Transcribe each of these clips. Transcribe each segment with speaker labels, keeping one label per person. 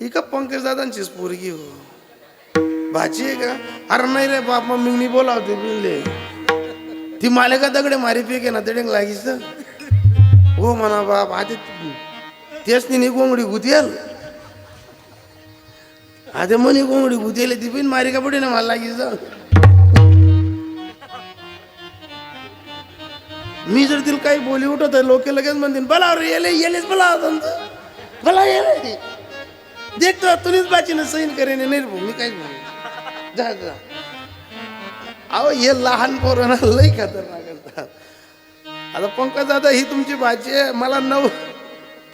Speaker 1: ही का पंकज दादांचीच पोरगी हो. भाची आहे का? अरे नाही रे बाप मग मी बोलावते बिनले. ती मालिका दगडे मारी फेके ना तेडे लागीस हो म्हणा बाप आधी तेच तिने कोंबडी गुतियल आधी म्हणे कोंबडी गुतियले ती पण मारी का पडे ना मला लागीस मी जर तिला काही बोली उठवत लोक लगेच म्हणतील बोला रे येले येलेच बला बोला येले. देखतो तुम्हीच बाचीनं सैन करेन नाही रे भाऊ, मी काहीच म्हणू जा जा. अहो हे लहान पोरांना लई खतरनाक असतात. आता पंकज दादा ही तुमची भाची आहे मला नऊ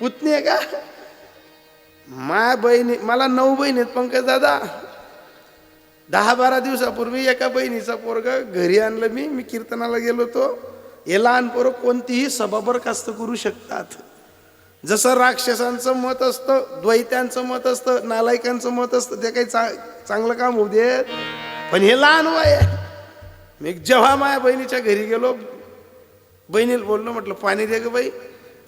Speaker 1: पुतणी आहे का? माय बहिणी मला नऊ बहिणी आहेत पंकज दादा. दहा बारा दिवसापूर्वी एका बहिणीचा पोरग घरी आणलं मी मी कीर्तनाला गेलो होतो. हे लहान पोरं कोणतीही सभाबरखास्त करू शकतात. जसं राक्षसांचं मत असतं द्वैत्यांचं मत असतं नालायकांचं मत असतं ते काही चा चांगलं काम होऊ देत पण हे लहान वय आहे. मी जेव्हा माझ्या बहिणीच्या घरी गेलो बहिणीला बोललो म्हटलं पाणी दे ग बाई.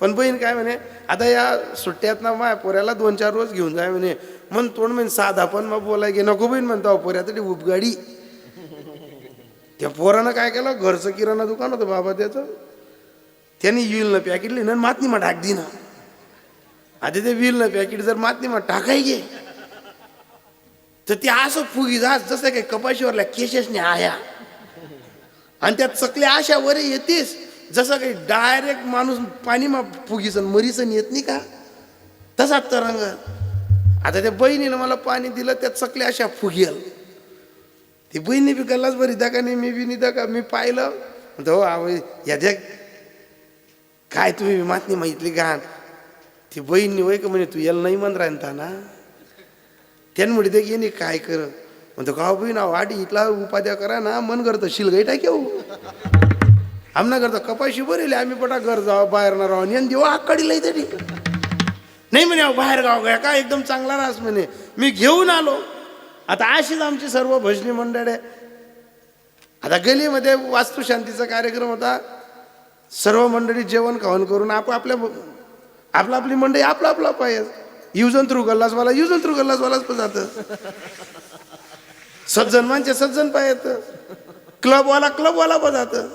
Speaker 1: पण बहीण काय म्हणे आता या सुट्ट्यात ना माझ्या पोऱ्याला दोन चार रोज घेऊन जाय म्हणे. मन तोंड म्हणे साधा पण मग बोलाय गे नको बहीण म्हणतो पोऱ्यासाठी उपगाडी त्या पोरानं काय केलं घरचं किराणा दुकान होतं बाबा त्याचं. त्यांनी येईल ना पॅकेट लिहिलं मातनी मग ढाक दिना. आता ते विल पॅकेट जर मातनी मग टाकाय गे. तर ते असं फुगी जास जसं काही कपाशीवरल्या केशेसने आया. आणि त्या चकल्या अशा वर येतेस जसं काही डायरेक्ट माणूस पाणी मा फुगीसन मरीसन येत नाही का? तसा तरंग. आता त्या बहिणीनं मला पाणी दिलं त्या चकल्या अशा फुगेल. ती बहिणी बी गल्लाच बरी का नाही मी बी निदा का मी पाहिलं. हो या द्या काय तुम्ही मातनी माहितली घाण ती बहीण वय का म्हणे तू याला नाही म्हण राहता ना त्यानं म्हणे की नाही काय कर? म्हणतो का बहीण वाट आडी इथला उपाध्या करा ना मन करतं शिलगाई टाक्या आमना करता कपाशी बरेले आम्ही पटा घर जावं बाहेर ना राहून. येऊन देऊ आकडीला तरी. नाही म्हणे अहो, बाहेर गाव गया का एकदम चांगला रास म्हणे. मी घेऊन आलो. आता अशीच आमची सर्व भजनी मंडळ. आहे आता गलीमध्ये वास्तुशांतीचा कार्यक्रम होता. सर्व मंडळी जेवण खावण करून आप आपल्या आपला आपली मंडळी आपला आपला पाहिजे युजन थ्रू गल्लासवाला युजन थ्रू गल्लासवालाच पण जातं. सज्जन माणसे सज्जन पाहिजे क्लबवाला क्लबवाला पण जातं.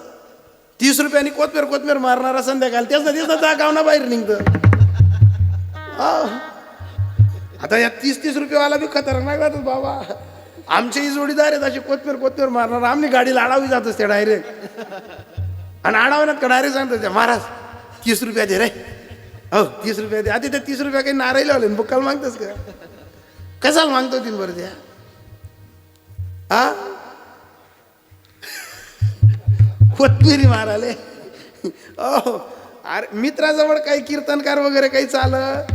Speaker 1: तीस रुपयानी कोथमेर कोथमेर मारणारा संध्याकाळ. तेच ना तेच ना त्या गावना बाहेर निघतं. हा. आता या तीस तीस रुपयेवाला बी खतरनाक जातात बाबा. आमचे जोडीदार आहेत असे कोथमेर कोथमेर मारणार. आम्ही गाडीला आडावी जात असते डायरेक्ट आणि आडावण्यात का डायरेक्ट सांगतो त्या महाराज तीस रुपया दे रे. हो तीस रुपया दे आता तर तीस रुपया काही नारायला आले बुक्काल मागतोस का? कशाला मागतो तीन बरं द्या? हा कोथमिरी माराले. हो अरे मित्राजवळ काही कीर्तनकार वगैरे काही चालत?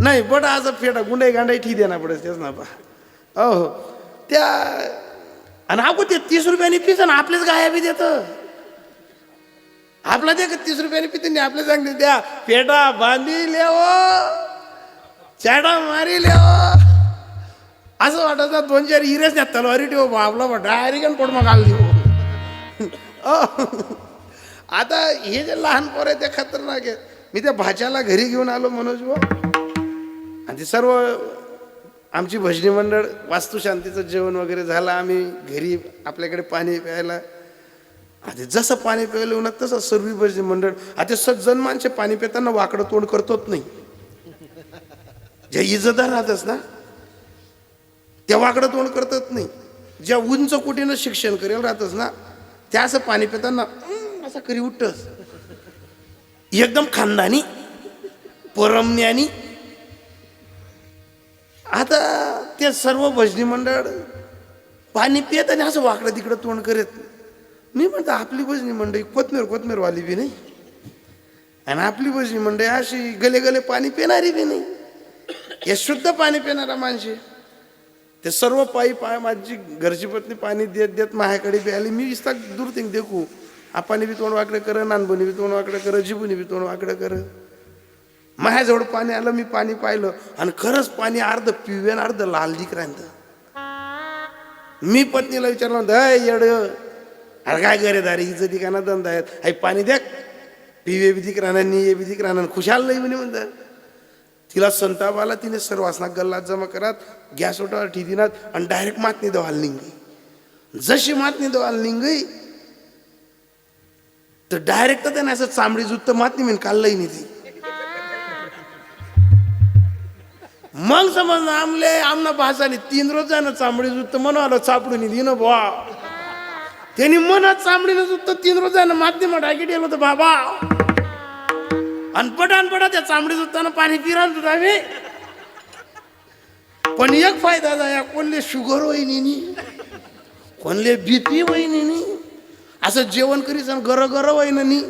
Speaker 1: नाही बट असं फेटा गुंडाई गांडाई ठीक देणार पडेल तेच ना बा. हो त्या आणि अगो ते तीस रुपयाने पिस ना आपलेच गाया बी देतं. आपला ते तीस रुपयाने पिते नाही आपले सांगते द्या पेटा बांधी लेव चाडा मारी लेव. असं वाटत दोन चार हिरेच नाही तलवारी ठेव आपला डायरेक्ट पोट मग आल देऊ आता हे जे लहान पोर आहे ते खतरनाक आहे मी त्या भाच्याला घरी घेऊन आलो मनोज भाऊ. आणि ते सर्व आमची भजनी मंडळ वास्तुशांतीचं जेवण वगैरे झालं. आम्ही घरी आपल्याकडे पाणी प्यायला आता जसं पाणी प्यायला येऊन तसं सर्व भजनी मंडळ. आता सज्जन माणसे पाणी पिताना वाकडं तोंड करतोच नाही. जे इज्जतदार राहतच ना त्या वाकडं तोंड करतच नाही. ज्या उंच कुटीनं शिक्षण करेल राहतच ना त्या असं पाणी पिताना असं करी उठतस एकदम खानदानी परमज्ञानी. आता ते सर्व भजनी मंडळ पाणी पित आणि असं वाकडं तिकडं तोंड करत. मी म्हणतो आपली भजनी मंडळी कोथमेर कोथमेरवाली बी नाही. आणि आपली भजनी मंडळी अशी गले गले पाणी पिणारी बी नाही. हे शुद्ध पाणी पिणारा माणसे ते सर्व पायी पाय माझी घरची पत्नी पाणी देत देत माझ्याकडे बी आली. मी इस्ता दूर थिंग देखू. आपाने बी तोंड वाकडं कर नानबुनी बी तोंड वाकडं कर जिबुनी बी तोंड वाकडं कर. माझ्याजवळ पाणी आलं मी पाणी पाहिलं. आणि खरंच पाणी अर्ध पिवेन अर्ध लाल दिकरांत मी पत्नीला विचारलं दय येड अरे काय करे दारी हिचं ठिकाणा धंदा आहेत आई पाणी द्या. पिवे बिधिक राहणार नी बी दिक राहणार खुशाल नाही म्हणे म्हणतात तिला संताप आला तिने सर्वासना गल्ला गल्लात जमा करत गॅस ओटावर ठिदिनात आणि डायरेक्ट मातनी दवाल निघी जशी मातनी दवाल निघी तर डायरेक्ट तर त्याने असं चांबडी जुत्त मातनी म्हणून काढलंही नाही ती. मग समज आमले आमना भासाने तीन रोज जाणं चांबडी जुत्त म्हणून आलो चापडून दिन बुवा त्यांनी मनात चांबडीनं सुद्धा तीन रोज माध्यम डाकीट गेलो होतं बाबा. अनपट अनपटा त्या चांबडी सुद्धा पाणी पिराल तुझा आम्ही. पण एक फायदा झाला कोणले शुगर वहिनी कोणले बीपी वहिनी असं जेवण करीस गर गर वहिनी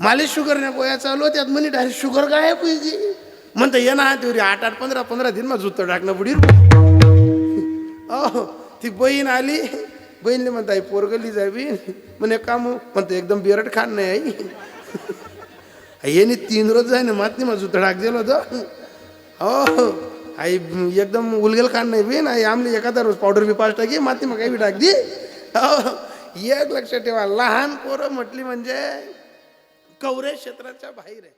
Speaker 1: माले शुगर नाही पोया चालू त्यात म्हणे डायरेक्ट शुगर काय पाहिजे म्हणतं ये ना तेवढी आठ आठ पंधरा पंधरा दिन मग जुत्त टाकणं बुडीर. अहो ती बहीण आली. बहीणले म्हणता आई पोरगली जावी. म्हणे काम म्हणतो एकदम बिरट खान नाही आई. येणे तीन रोज जाय ना मात नाही मग जुत्त टाक होतं. हो आई एकदम उलगेल खान नाही बीन आई आमली एखादा रोज पावडर बी पाच टाकी माती मग काही बी टाक दी. हो एक लक्षात ठेवा लहान पोरं म्हटली म्हणजे कवरे क्षेत्राच्या बाहेर आहे.